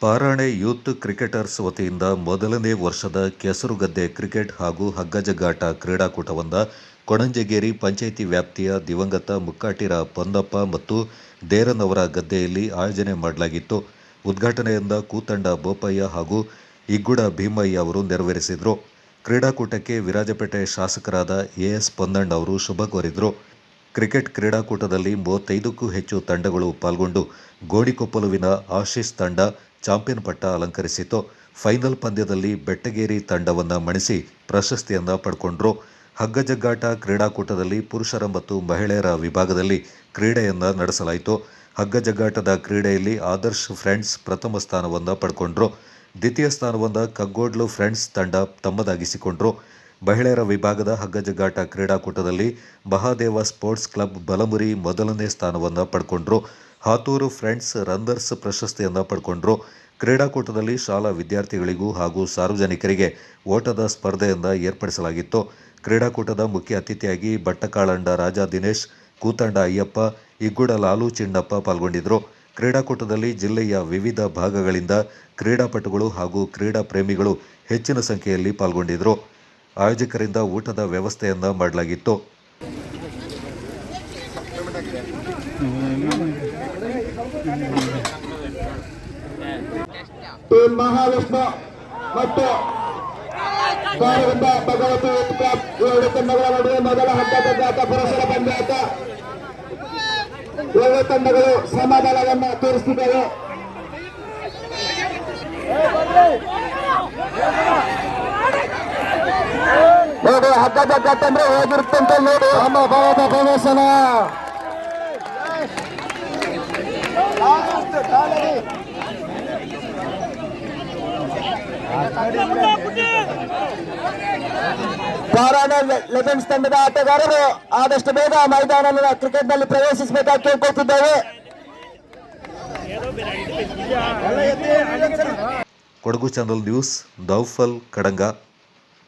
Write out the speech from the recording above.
ಪಾರಾಣೆ youth cricketers ವತಿಯಿಂದ ಮೊದಲನೇ ವರ್ಷದ ಕೆಸರುಗದ್ದೆ ಕ್ರಿಕೆಟ್ ಹಾಗೂ ಹಗ್ಗಜಗ್ಗಾಟ ಕ್ರೀಡಾಕೂಟವೊಂದ ಕೊಣಂಜಗೇರಿ ಪಂಚಾಯಿತಿ ವ್ಯಾಪ್ತಿಯ ದಿವಂಗತ ಮುಕ್ಕಾಟಿರ ಪೊಂದಪ್ಪ ಮತ್ತು ದೇರನವರ ಗದ್ದೆಯಲ್ಲಿ ಆಯೋಜನೆ ಮಾಡಲಾಗಿತ್ತು. ಉದ್ಘಾಟನೆಯಿಂದ ಕೂತಂಡ ಬೋಪಯ್ಯ ಹಾಗೂ ಇಗ್ಗುಡ ಭೀಮಯ್ಯ ಅವರು ನೆರವೇರಿಸಿದರು. ಕ್ರೀಡಾಕೂಟಕ್ಕೆ ವಿರಾಜಪೇಟೆ ಶಾಸಕರಾದ ಎಎಸ್ ಪೊನ್ನಣ್ಣ ಅವರು ಶುಭ ಕೋರಿದರು. ಕ್ರಿಕೆಟ್ ಕ್ರೀಡಾಕೂಟದಲ್ಲಿ ಮೂವತ್ತೈದಕ್ಕೂ ಹೆಚ್ಚು ತಂಡಗಳು ಪಾಲ್ಗೊಂಡು ಗೋಡಿಕೊಪ್ಪಲುವಿನ ಆಶೀಸ್ ತಂಡ ಚಾಂಪಿಯನ್ ಪಟ್ಟ ಅಲಂಕರಿಸಿತು. ಫೈನಲ್ ಪಂದ್ಯದಲ್ಲಿ ಬೆಟ್ಟಗೇರಿ ತಂಡವನ್ನು ಮಣಿಸಿ ಪ್ರಶಸ್ತಿಯನ್ನು ಪಡ್ಕೊಂಡ್ರು. ಹಗ್ಗಜಗ್ಗಾಟ ಕ್ರೀಡಾಕೂಟದಲ್ಲಿ ಪುರುಷರ ಮತ್ತು ಮಹಿಳೆಯರ ವಿಭಾಗದಲ್ಲಿ ಕ್ರೀಡೆಯನ್ನು ನಡೆಸಲಾಯಿತು. ಹಗ್ಗಜಗ್ಗಾಟದ ಕ್ರೀಡೆಯಲ್ಲಿ ಆದರ್ಶ್ ಫ್ರೆಂಡ್ಸ್ ಪ್ರಥಮ ಸ್ಥಾನವನ್ನು ಪಡ್ಕೊಂಡ್ರು. ದ್ವಿತೀಯ ಸ್ಥಾನವನ್ನು ಕಗ್ಗೋಡ್ಲು ಫ್ರೆಂಡ್ಸ್ ತಂಡ ತಮ್ಮದಾಗಿಸಿಕೊಂಡ್ರು. ಮಹಿಳೆಯರ ವಿಭಾಗದ ಹಗ್ಗಜಗ್ಗಾಟ ಕ್ರೀಡಾಕೂಟದಲ್ಲಿ ಮಹಾದೇವ ಸ್ಪೋರ್ಟ್ಸ್ ಕ್ಲಬ್ ಬಲಮುರಿ ಮೊದಲನೇ ಸ್ಥಾನವನ್ನು ಪಡ್ಕೊಂಡ್ರು. ಹಾತೂರು ಫ್ರೆಂಡ್ಸ್ ರಂದರ್ಸ್ ಪ್ರಶಸ್ತಿಯನ್ನು ಪಡ್ಕೊಂಡ್ರು. ಕ್ರೀಡಾಕೂಟದಲ್ಲಿ ಶಾಲಾ ವಿದ್ಯಾರ್ಥಿಗಳಿಗೂ ಹಾಗೂ ಸಾರ್ವಜನಿಕರಿಗೆ ಓಟದ ಸ್ಪರ್ಧೆಯಿಂದ ಏರ್ಪಡಿಸಲಾಗಿತ್ತು. ಕ್ರೀಡಾಕೂಟದ ಮುಖ್ಯ ಅತಿಥಿಯಾಗಿ ಬಟ್ಟಕಾಳಂಡ ರಾಜಾ ದಿನೇಶ್, ಕೂತಂಡ ಅಯ್ಯಪ್ಪ, ಇಗ್ಗುಡ ಲಾಲು ಚಿಣ್ಣಪ್ಪ ಪಾಲ್ಗೊಂಡಿದ್ದರು ಕ್ರೀಡಾಕೂಟದಲ್ಲಿ ಜಿಲ್ಲೆಯ ವಿವಿಧ ಭಾಗಗಳಿಂದ ಕ್ರೀಡಾಪಟುಗಳು ಹಾಗೂ ಕ್ರೀಡಾ ಪ್ರೇಮಿಗಳು ಹೆಚ್ಚಿನ ಸಂಖ್ಯೆಯಲ್ಲಿ ಪಾಲ್ಗೊಂಡಿದ್ದರು ಆಯೋಜಕರಿಂದ ಊಟದ ವ್ಯವಸ್ಥೆಯನ್ನು ಮಾಡಲಾಗಿತ್ತು. ಟೀಮ್ ಮಹಾವಿಷ್ಣು ಮತ್ತು ಗಾರವಿಂದ ಭಗವತಿ ಎರಡು ತಂಡಗಳ ನಡುವೆ ಮೊದಲ ಹಂತದ ಪುರುಷರ ಪಂದ್ಯಾಟ ಎರಡು ತಂಡಗಳು ಸಮಾಧಾನವನ್ನು ತೋರಿಸುತ್ತಿದ್ದಾವೆ ನೋಡಿ ಹಗ್ಗ ಜಗ್ಗತ್ತಂದ್ರೆ ಹೇಗಿರುತ್ತಂತ ನೋಡಿ. ನಮ್ಮ ಭಾವದ ಪ್ರದರ್ಶನ. ಪಾರಾಣ ಲೆಜೆಂಡ್ಸ್ ತಂಡದ ಆಟಗಾರರು ಆದಷ್ಟು ಬೇಗ ಮೈದಾನ ಕ್ರಿಕೆಟ್ನಲ್ಲಿ ಪ್ರವೇಶಿಸಬೇಕಾಗಿ ಕೇಳ್ಕೊಳ್ತಿದ್ದೇವೆ ಕೊಡಗು ಚಾನಲ್ ನ್ಯೂಸ್ ದೌಫಲ್ ಕಡಂಗ